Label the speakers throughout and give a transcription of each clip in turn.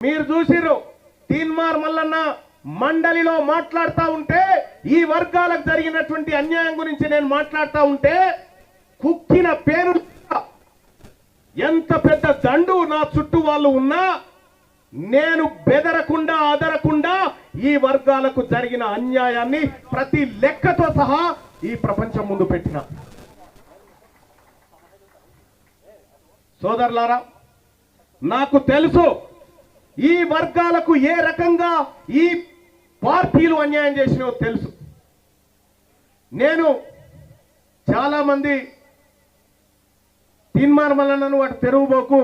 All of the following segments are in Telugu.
Speaker 1: మీరు చూసిర్రు తీన్మార్ మల్లన్న మండలిలో మాట్లాడుతూ ఉంటే ఈ వర్గాలకు జరిగినటువంటి అన్యాయం గురించి నేను మాట్లాడుతూ ఉంటే కుక్కిన పేరు ఎంత పెద్ద దండు నా చుట్టూ వాళ్ళు ఉన్నా నేను బెదరకుండా అదరకుండా ఈ వర్గాలకు జరిగిన అన్యాయాన్ని ప్రతి లెక్కతో సహా ఈ ప్రపంచం ముందు పెట్టిన. సోదరులారా నాకు తెలుసు ఈ వర్గాలకు ఏ రకంగా ఈ పార్టీలు అన్యాయం చేసినో తెలుసు. నేను చాలా మంది వాటి తెరువుబోకు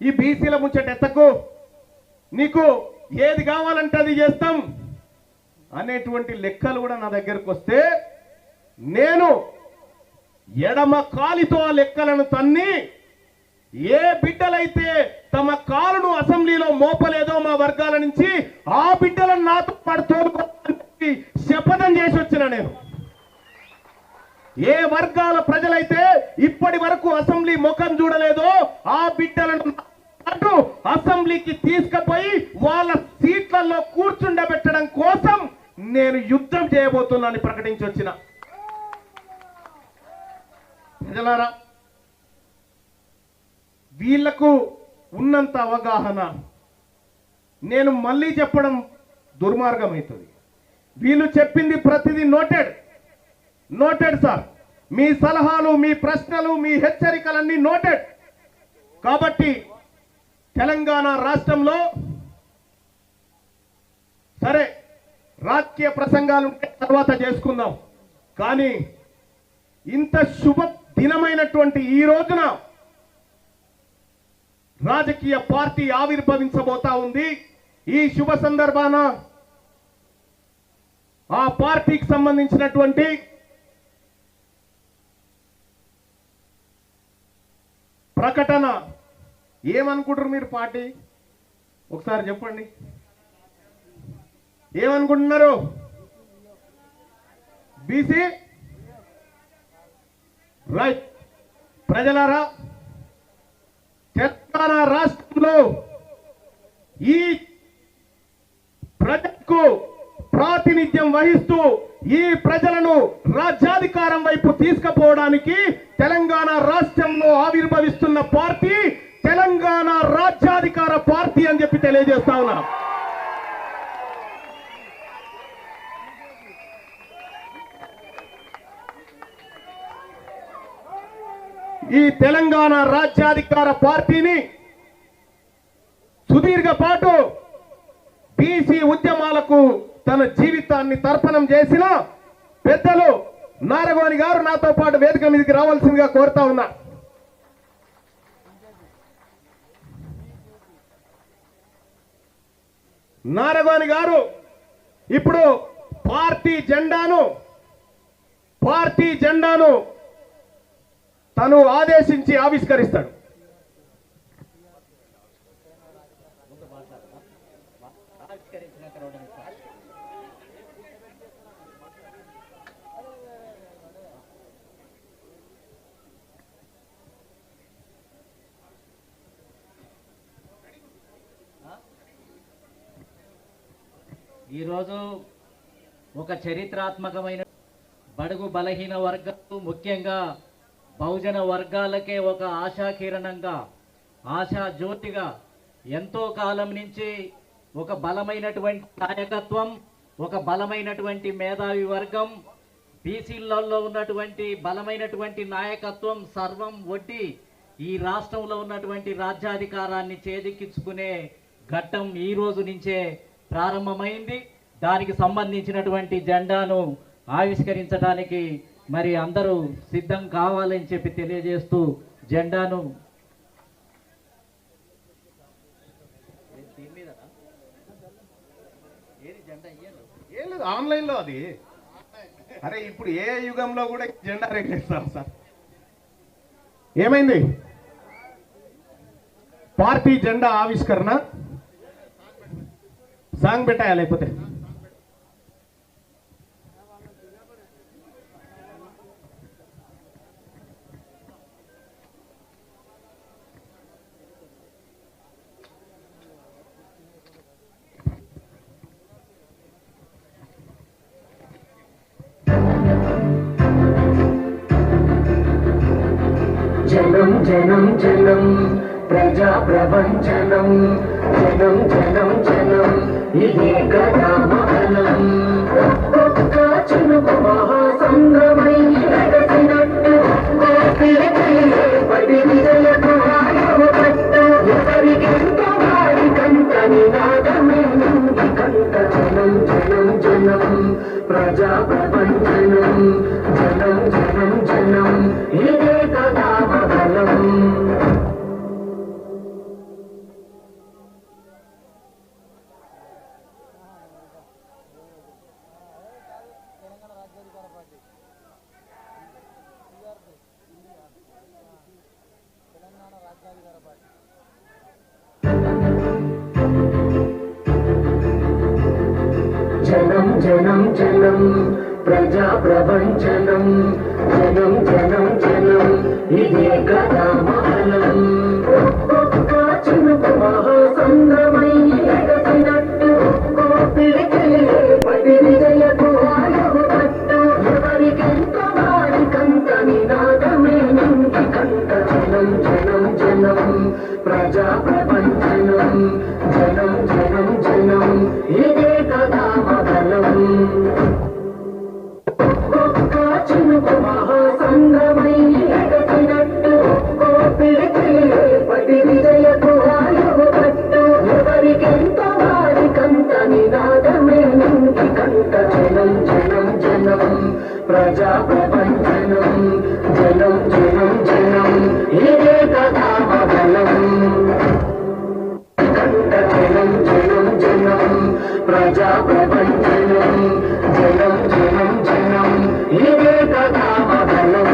Speaker 1: ఈ బీసీల ముచ్చట ఎత్తకు నీకు ఏది కావాలంటే అది చేస్తాం అనేటువంటి లెక్కలు కూడా నా దగ్గరకు వస్తే నేను ఎడమ కాలితో ఆ లెక్కలను తన్ని ఏ బిడ్డలైతే తమ కాలును అసెంబ్లీలో మోపలేదో మా వర్గాల నుంచి ఆ బిడ్డలను నాతో పాటు శపథం చేసి వచ్చిన నేను. ఏ వర్గాల ప్రజలైతే ఇప్పటి వరకు అసెంబ్లీ ముఖం చూడలేదో ఆ బిడ్డలను పాటు అసెంబ్లీకి తీసుకుపోయి వాళ్ళ సీట్లలో కూర్చుండబెట్టడం కోసం నేను యుద్ధం చేయబోతున్నాను ప్రకటించి వచ్చిన. ప్రజలారా వీళ్ళకు ఉన్నంత అవగాహన. నేను మళ్ళీ చెప్పడం దుర్మార్గం అవుతుంది వీళ్ళు చెప్పింది ప్రతిదీ నోటెడ్. Noted sir. మీ సలహాలు మీ ప్రశ్నలు మీ హెచ్చరికలన్నీ నోటెడ్. కాబట్టి తెలంగాణ రాష్ట్రంలో సరే రాజకీయ ప్రసంగాలు తర్వాత చేసుకుందాం. కానీ ఇంత శుభ దినమైనటువంటి ఈ రోజున రాజకీయ పార్టీ ఆవిర్భవించబోతా ఉంది. ఈ శుభ సందర్భాన ఆ పార్టీకి సంబంధించినటువంటి ప్రకటన ఏమనుకుంటారు మీరు పార్టీ? ఒకసారి చెప్పండి. ఏమనుకుంటున్నారు? బీసీ? రైట్. ప్రజలారా తెలంగాణ రాష్ట్రంలో ఈ ప్రజలకు ప్రాతినిధ్యం వహిస్తూ ఈ ప్రజలను రాజ్యాధికారం వైపు తీసుకుపోవడానికి తెలంగాణ రాష్ట్రంలో ఆవిర్భవిస్తున్న పార్టీ తెలంగాణ రాజ్యాధికార పార్టీ అని చెప్పి తెలియజేస్తా ఉన్నా. ఈ తెలంగాణ రాజ్యాధికార పార్టీని సుదీర్ఘ పాటు బీసీ ఉద్యమాలకు తన జీవితాన్ని తర్పణం చేసిన పెద్దలు నారగోని గారు నాతో పాటు వేదిక మీదకి రావాల్సిందిగా కోరుతా ఉన్నా. నారగోని గారు ఇప్పుడు పార్టీ జెండాను పార్టీ జెండాను తను ఆదేశించి ఆవిష్కరిస్తాడు.
Speaker 2: ఈరోజు ఒక చరిత్రాత్మకమైన బడుగు బలహీన వర్గాలు ముఖ్యంగా బహుజన వర్గాలకే ఒక ఆశాకిరణంగా ఆశా జ్యోతిగా ఎంతో కాలం నుంచి ఒక బలమైనటువంటి నాయకత్వం ఒక బలమైనటువంటి మేధావి వర్గం బీసీలలో ఉన్నటువంటి బలమైనటువంటి నాయకత్వం సర్వం ఒడ్డి ఈ రాష్ట్రంలో ఉన్నటువంటి రాజ్యాధికారాన్ని చేదిక్కించుకునే ఘట్టం ఈ రోజు నుంచే ప్రారంభమైంది. దానికి సంబంధించినటువంటి జెండాను ఆవిష్కరించడానికి మరి అందరూ సిద్ధం కావాలని చెప్పి తెలియజేస్తూ జెండాను
Speaker 1: ఏం లేదు ఆన్లైన్లో అది. అరే ఇప్పుడు ఏ యుగంలో కూడా జెండా రేగేస్తాం సార్? ఏమైంది? పార్టీ జెండా ఆవిష్కరణ? సాంగ్ పెట్టాయా లేకపోతే?
Speaker 3: జనం జనం ప్రజా ప్రపంచనం జనం జనం జనం ఇదే కదా మహనం ఒక్కొక్క చినుకు మహాసంద్రమై ఎగసినట్టు పడి విజయ ఆయువపట్టు ఎవరికెంత వారి కంట నినాదమే కంట. జనం జనం జనం ప్రజా ప్రపంచనం జనం జనం జనం ఇదే కదా జనం జనం ప్రజా ప్రపంచనం జనం జనం జనం ఇదే కదా మహలం ఒక్కొక్క చినుకు మహాసంద్రమై ఎగసినట్టు ఎవరికెంత వారికంత నినాదమే కంట జనం జనం జనం ప్రజా నినాదమే నుండి కంట జనం జనం జనం ప్రజా ప్రపంచనం జనం జనం జనం ఇదే కదా మదనం కంట జనం జనం జనం ప్రజా ప్రపంచనం జనం జనం జనం ఇదే కదా మదనం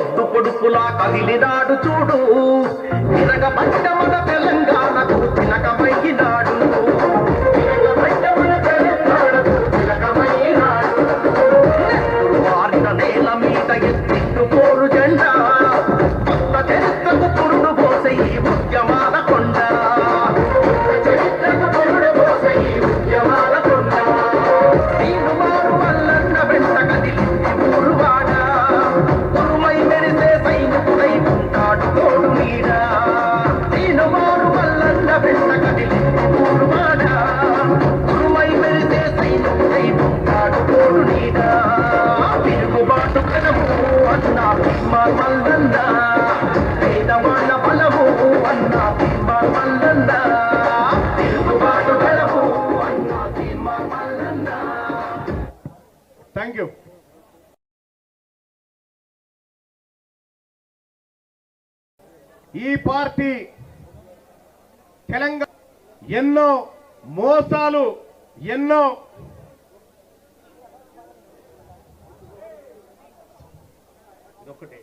Speaker 4: పొద్దు పొడుపులా కదిలినాడు చూడు. తిరగ మన తెలంగాణకు తిలకమయ్యినాడు ఈ
Speaker 1: పార్టీ తెలంగాణ ఎన్నో మోసాలు ఎన్నో ఒకటే